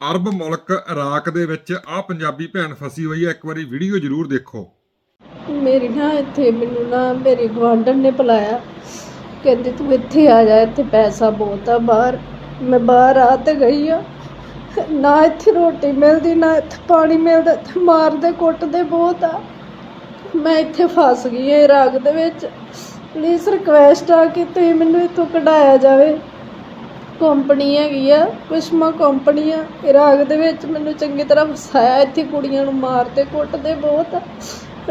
ਅਰਬ ਮੁਲਕ ਇਰਾਕ ਦੇ ਵਿੱਚ ਆ ਪੰਜਾਬੀ ਭੈਣ ਫਸੀ ਹੋਈ ਹੈ, ਇੱਕ ਵਾਰੀ ਵੀਡੀਓ ਜ਼ਰੂਰ ਦੇਖੋ। ਮੇਰੀ ਨਾ ਇੱਥੇ, ਮੈਨੂੰ ਨਾ ਮੇਰੀ ਗਵਾਂਢਣ ਨੇ ਬੁਲਾਇਆ। ਕਹਿੰਦੀ, ਤੂੰ ਇੱਥੇ ਆ ਜਾ, ਇੱਥੇ ਪੈਸਾ ਬਹੁਤ ਆ ਬਾਹਰ। ਮੈਂ ਬਾਹਰ ਆ ਤੇ ਗਈ ਆ। ਨਾ ਇੱਥੇ ਰੋਟੀ ਮਿਲਦੀ, ਨਾ ਇੱਥੇ ਪਾਣੀ ਮਿਲਦਾ, ਇੱਥੇ ਮਾਰਦੇ ਕੁੱਟਦੇ ਬਹੁਤ ਆ। ਮੈਂ ਇੱਥੇ ਫਸ ਗਈ ਆ ਇਰਾਕ ਦੇ ਵਿੱਚ। ਪਲੀਜ਼ ਰਿਕਵੈਸਟ ਆ ਕਿ ਤੁਸੀਂ ਮੈਨੂੰ ਇੱਥੋਂ ਕਢਾਇਆ ਜਾਵੇ। ਕੰਪਨੀ ਹੈਗੀ ਆ ਕੁਸ਼ਮਾ ਕੰਪਨੀ ਆ। ਇਰਾਕ ਦੇ ਵਿੱਚ ਮੈਨੂੰ ਚੰਗੀ ਤਰ੍ਹਾਂ ਫਸਾਇਆ, ਇੱਥੇ ਕੁੜੀਆਂ ਨੂੰ ਮਾਰਦੇ, ਕੁੱਟਦੇ ਬਹੁਤ।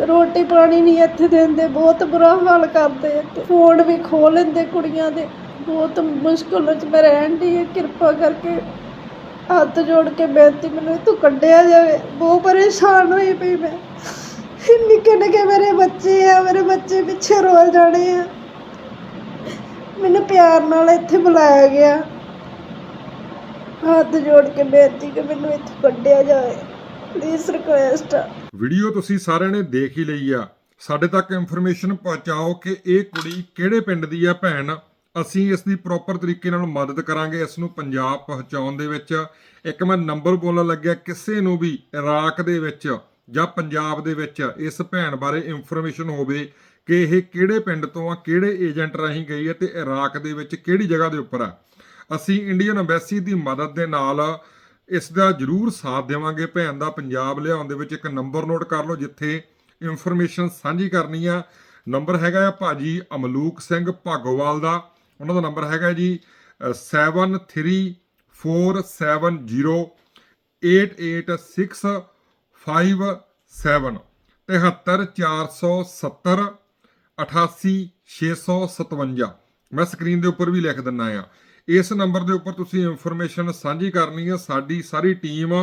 ਰੋਟੀ ਪਾਣੀ ਨਹੀਂ ਇੱਥੇ ਦਿੰਦੇ, ਬਹੁਤ ਬੁਰਾ ਹਾਲ ਕਰਦੇ ਇੱਥੇ। ਫੋਨ ਵੀ ਖੋਹ ਲੈਂਦੇ ਕੁੜੀਆਂ ਦੇ। ਬਹੁਤ ਮੁਸ਼ਕਲ ਵਿੱਚ ਮੈਂ ਰਹਿਣ ਦੀ ਕਿਰਪਾ ਕਰਕੇ ਹੱਥ ਜੋੜ ਕੇ ਬੇਨਤੀ ਮੈਨੂੰ ਤੂੰ ਕੱਢਿਆ ਜਾਵੇ। ਬਹੁਤ ਪਰੇਸ਼ਾਨ ਹੋਈ ਪਈ ਮੈਂ। ਨਿੱਕੇ ਨਿੱਕੇ ਮੇਰੇ ਬੱਚੇ ਆ, ਮੇਰੇ ਬੱਚੇ ਪਿੱਛੇ ਰੋਲ ਜਾਣੇ ਆ। ਮੈਨੂੰ ਪਿਆਰ ਨਾਲ ਇੱਥੇ ਬੁਲਾਇਆ ਗਿਆ। ਹੱਥ ਜੋੜ ਕੇ ਬੇਨਤੀ ਕਿ ਮੈਨੂੰ ਇੱਥੋਂ ਕੱਢਿਆ ਜਾਵੇ। ਪਲੀਜ਼ ਰਿਕੁਐਸਟ ਆ। ਵੀਡੀਓ ਤੁਸੀਂ ਸਾਰਿਆਂ ਨੇ ਦੇਖ ਹੀ ਲਈ ਆ। ਸਾਡੇ ਤੱਕ ਇਨਫੋਰਮੇਸ਼ਨ ਪਹੁੰਚਾਓ ਕਿ ਇਹ ਕੁੜੀ ਕਿਹੜੇ ਪਿੰਡ ਦੀ ਆ ਭੈਣ। ਅਸੀਂ ਇਸ ਦੀ ਪ੍ਰੋਪਰ ਤਰੀਕੇ ਨਾਲ ਮਦਦ ਕਰਾਂਗੇ ਇਸ ਨੂੰ ਪੰਜਾਬ ਪਹੁੰਚਾਉਣ ਦੇ ਵਿੱਚ। ਇੱਕ ਮੈਂ ਨੰਬਰ ਬੋਲਣ ਲੱਗਿਆ ਕਿਸੇ ਨੂੰ ਵੀ ਇਰਾਕ ਦੇ ਵਿੱਚ ਜਾਂ ਪੰਜਾਬ ਦੇ ਵਿੱਚ ਇਸ ਭੈਣ ਬਾਰੇ ਇਨਫੋਰਮੇਸ਼ਨ ਹੋਵੇ ਕਿ ਇਹ ਕਿਹੜੇ ਪਿੰਡ ਤੋਂ ਆ, ਕਿਹੜੇ ਏਜੰਟ ਰਾਹੀਂ ਗਈ ਹੈ ਤੇ ਇਰਾਕ ਦੇ ਵਿੱਚ ਕਿਹੜੀ ਜਗ੍ਹਾ ਦੇ ਉੱਪਰ ਆ। ਅਸੀਂ ਇੰਡੀਅਨ ਐਮਬੈਸੀ ਦੀ ਮਦਦ ਦੇ ਨਾਲ ਇਸ ਦਾ ਜਰੂਰ ਸਾਥ ਦੇਵਾਂਗੇ। ਭੈਣ ਦਾ ਪੰਜਾਬ ਲਿਆਉਣ ਦੇ ਵਿੱਚ ਇੱਕ ਨੰਬਰ ਨੋਟ ਕਰ ਲਓ, ਜਿੱਥੇ ਇਨਫੋਰਮੇਸ਼ਨ ਸਾਂਝੀ ਕਰਨੀ ਆ। ਨੰਬਰ ਹੈਗਾ ਆ ਭਾਜੀ ਅਮਲੂਕ ਸਿੰਘ ਭਾਗੋਵਾਲ ਦਾ। ਉਹਨਾਂ ਦਾ ਨੰਬਰ ਹੈਗਾ ਜੀ 7340886557 73470 88657 ਮੈਂ ਸਕਰੀਨ ਦੇ ਉੱਪਰ ਵੀ ਲਿਖ ਦਿੰਨਾ ਆ। ਇਸ ਨੰਬਰ ਦੇ ਉੱਪਰ ਤੁਸੀਂ ਇਨਫੋਰਮੇਸ਼ਨ ਸਾਂਝੀ ਕਰਨੀ ਹੈ ਸਾਡੀ ਸਾਰੀ ਟੀਮ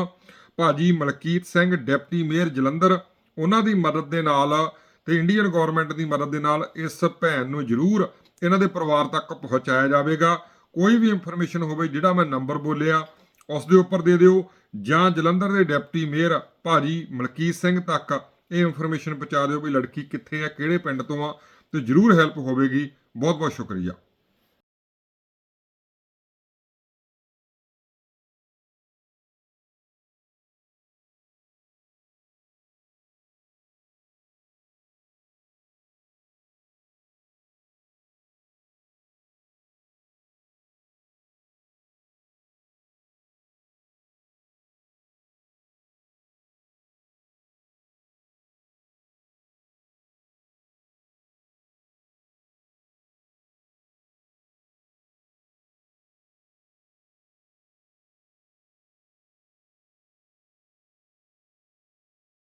ਭਾਜੀ ਮਲਕੀਤ ਸਿੰਘ, ਡਿਪਟੀ ਮੇਅਰ ਜਲੰਧਰ, ਉਹਨਾਂ ਦੀ ਮਦਦ ਦੇ ਨਾਲ ਤੇ ਇੰਡੀਅਨ ਗਵਰਨਮੈਂਟ ਦੀ ਮਦਦ ਦੇ ਨਾਲ ਇਸ ਭੈਣ ਨੂੰ ਜ਼ਰੂਰ ਇਹਨਾਂ ਦੇ ਪਰਿਵਾਰ ਤੱਕ ਪਹੁੰਚਾਇਆ ਜਾਵੇਗਾ। ਕੋਈ ਵੀ ਇਨਫੋਰਮੇਸ਼ਨ ਹੋਵੇ, ਜਿਹੜਾ ਮੈਂ ਨੰਬਰ ਬੋਲਿਆ, ਉਸ ਦੇ ਉੱਪਰ ਦੇ ਦਿਓ। ਜਾਂ ਜਲੰਧਰ ਦੇ ਡਿਪਟੀ ਮੇਅਰ ਭਾਜੀ ਮਲਕੀਤ ਸਿੰਘ ਤੱਕ ਇਹ ਇਨਫੋਰਮੇਸ਼ਨ ਪਹੁੰਚਾ ਦਿਓ ਵੀ ਲੜਕੀ ਕਿੱਥੇ ਆ, ਕਿਹੜੇ ਪਿੰਡ ਤੋਂ ਆ ਤੇ ਜ਼ਰੂਰ ਹੈਲਪ ਹੋਵੇਗੀ। ਬਹੁਤ ਬਹੁਤ ਸ਼ੁਕਰੀਆ।